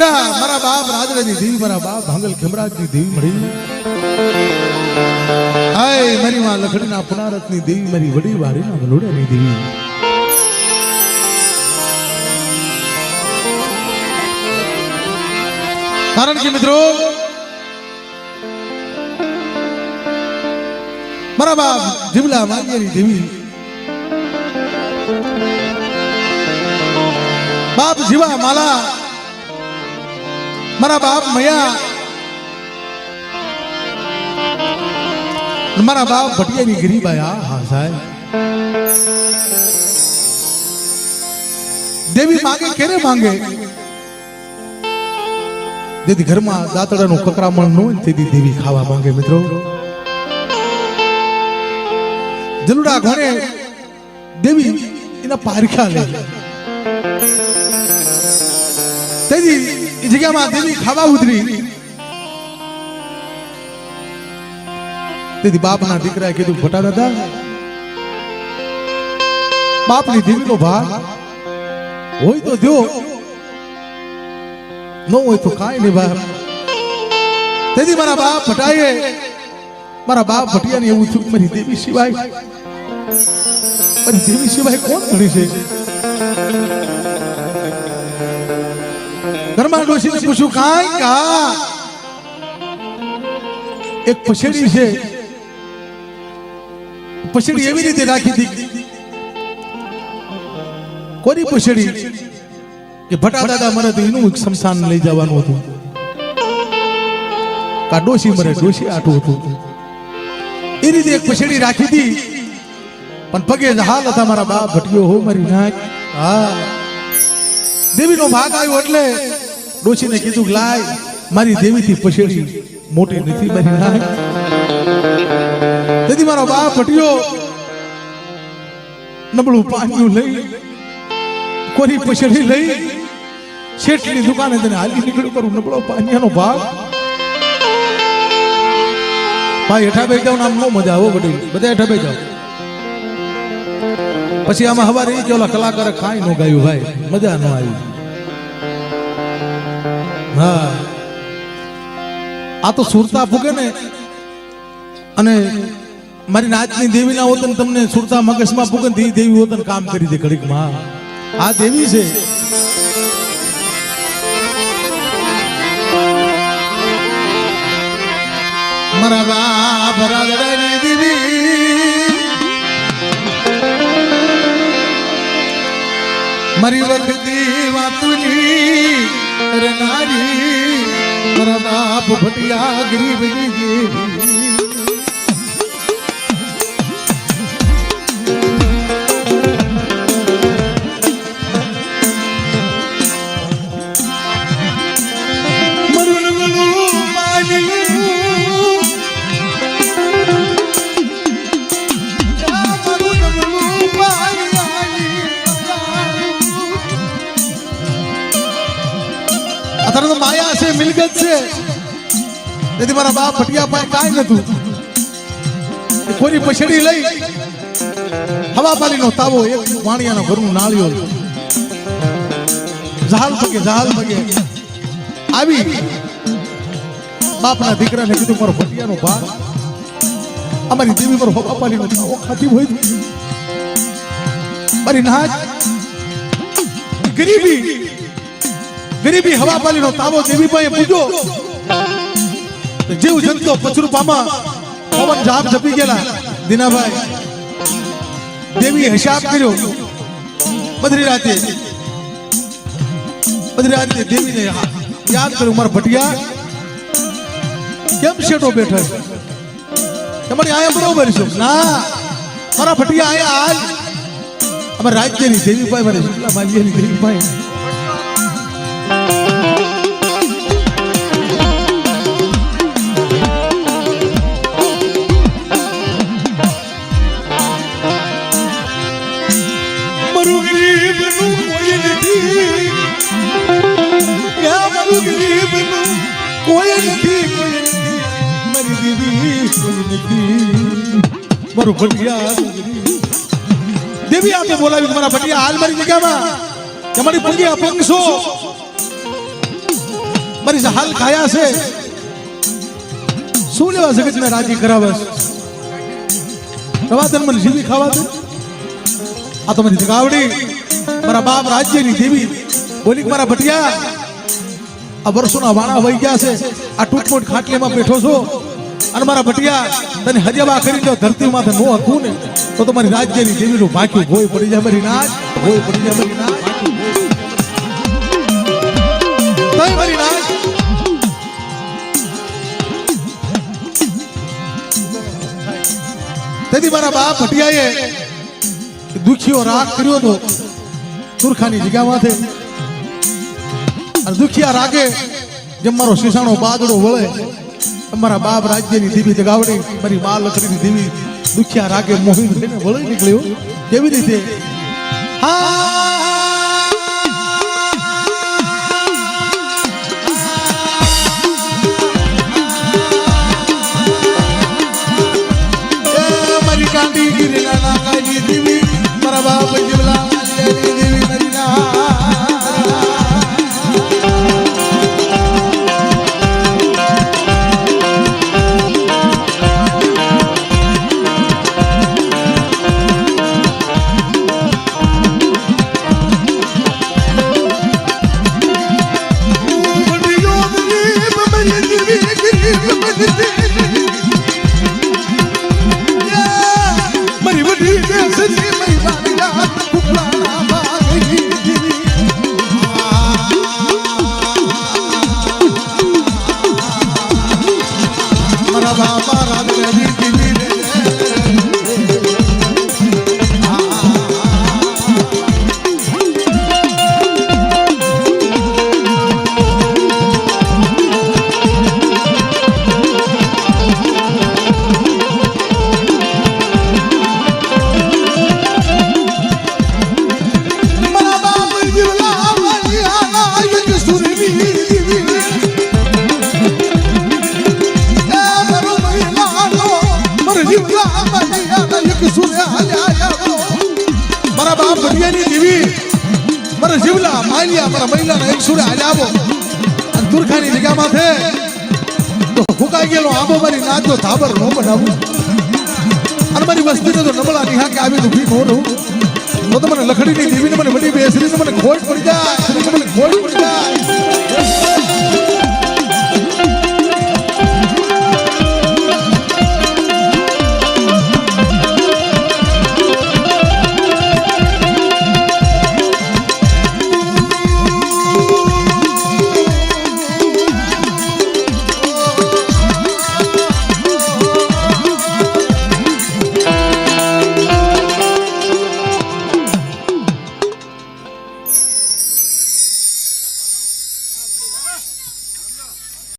બેટા મારા બાપ રાજરાજી દેવી મારા બાપ ભાંગલ ખેમરાજની દેવી મળી. હાય, મારી માં લખડીના પુનારતની દેવી મારી વડી વાડીના વલોડાની દેવી કારણ કે મિત્રો, મારા બાપ જીવલા માગેરી દેવી બાપ જીવા માલા મારા બાપ મયા. મારા બાપ ભટિયાની ગરીબાયા હા સાહેબ. દેવી માંગે, કેરે માંગે? જેથી ઘરમાં દાંતડાનું કકરામણ ન હોય ને તેથી દેવી ખાવા માંગે, મિત્રો. જલુડા ઘરે દેવી એના પારખા લે. તેથી એ જગ્યામાં દેવી ખાવા ઉતરી. તેથી બાપના દીકરાએ કીધું, ભટા દાદા, બાપની દેવીનો ભાગ હોય તો જો, ન હોય તો કાંઈ નહીં બાપ તેથી મારા બાપ ભટાઈએ, મારા બાપ ભટિયાને એવું થયું મારી દેવી સિવાય, મારી દેવી સિવાય કોણ ઘડી છે? ઘરમાં ડોશીને પૂછ્યું કાંઈ કા? એક પછેડી છે. પછેડી એવી રીતે રાખી હતી. કોરી પછેડી? કે ભટા દાદા મને તો એનું શમશાન લઈ જવાનું હતું. કા ડોશી મરે ડોશી આટું હતું. એ રીતે એક પછેડી રાખી હતી. પણ પગે હાલ હતા મારા બાપ ભટક્યો હો, મારી નાખ. હા. દેવીનો ભાગ આવ્યો એટલે ડોશીને કીધું, લાય, મારી દેવીથી પછેડી. મોટી નથી મારી લાય. તેથી મારો બાપ ભટિયો નબળું પાણી લઈ, કોરી પછેડી લઈ, શેઠની દુકાને તેને હાલી નીકળ્યું કરું, નબળો પાનિયાનો ભાવ. ભાઈ હેઠા બેસી જાવ આમ નો મજા આવો બધી. બધા હેઠા બેસી જાવ પછી આમાં હવારે એ કે, ઓલા કલાકારે ખાઈ નો ગાયું, ભાઈ. મજા ન આવી. આ તો સુરતા ફૂગે ને. અને મારી નાચની દેવી ના હોત તમને સુરતા મગજમાં ફૂગે ને દેવી હોત કામ કરી દે ઘડીકમાં. આ દેવી છે. મારી વખતી વાતુની રનારી મારા બાપ ભટિયા ગરીબની દેવી. મરુન તો માયા છે, મિલકત છે. તેથી મારા બાપ ભટિયા પાસે કાંઈ નતું એ પછડી લઈ હવાપાલીનો તાવો એક વાણિયાનો ઘરનું નાળિયો જહાલ પગે જહાલ પગે. આવી બાપના દીકરાને કીધું, મારો ભટિયાનો ભાગ અમારી દેવી મારો હવાપાલીનો તાવો ખાતી હોય. મારી નાચ ગરીબી ગરીબી હવાપાલીનો તાવો દેવી પાસે પૂજો જીવ જંતો પચરૂપામાં પવન જાપ જપી ગયેલા દીનાભાઈ દેવીએ હિસાબ કર્યો બધી રાતે બધી રાતે દેવીને યાદ કર્યું મારા ભટિયા કેમ શેઠો બેઠો છે? તમારી આયા બરોબર છે ના મારા ભટિયા આયા આજ અમારા રાજ્યની દેવી ભાઈ મારે શુક્લા માલિયાની મારી દેવી મારું આપે બોલાવી તમારા ભટિયા હાલ મારી જગ્યામાં. તમારી ભટિયા અપંગ છો મારી હાલ ખાયા છે. શું લેવા જગતને રાજી કરાવે રવા તને મને જીવી ખાવા દે. આ તો મને જગાવડી. મારા બાપ રાજ્યની દેવી. બોલી મારા ભટિયા આ વર્ષોના વાણા વહી ગયા છે. આ ટૂંકમોટ ખાટલીમાં બેઠો છો. અને મારા ભટિયા, તને હરિયાવા કરી દો ધરતી માથે નો હકું ને, તો તમારી રાજ્યની દેવીનું ભાગ્યું ભોય પડી જાય. મારી નાચ ભોય પડી જાય. મારી નાચ તેથી મારા બાપ ભટિયાએ દુખીઓ રાગ કર્યો હતો સુરખાની જગ્યામાંથી અને દુખિયા રાગે જેમ મારો શિષાણો બાદડો વળે અમારા બાપ રાજ્યની દીવી જગાવડી, મારી મા લક્ષ્મીની દીવી દુખિયા રાગે મોહિત થઈને વળી નીકળ્યો. કેવી રીતે? એ નહીં સુરે હાલ્યાવો દુર્ખાની જગ્યામાં છે તો હુકાઈ ગયેલો આંબો મારી નાચો ધાબર નો બનાવું. અને મારી વસ્તીને તો નબળા નિહા કે આવી દુઃખી નો રહું. તો તમને લખડીની દેવીને મને વડી બેસરીને મને ખોટ પડી જાય. મને ખોટ પડી જાય.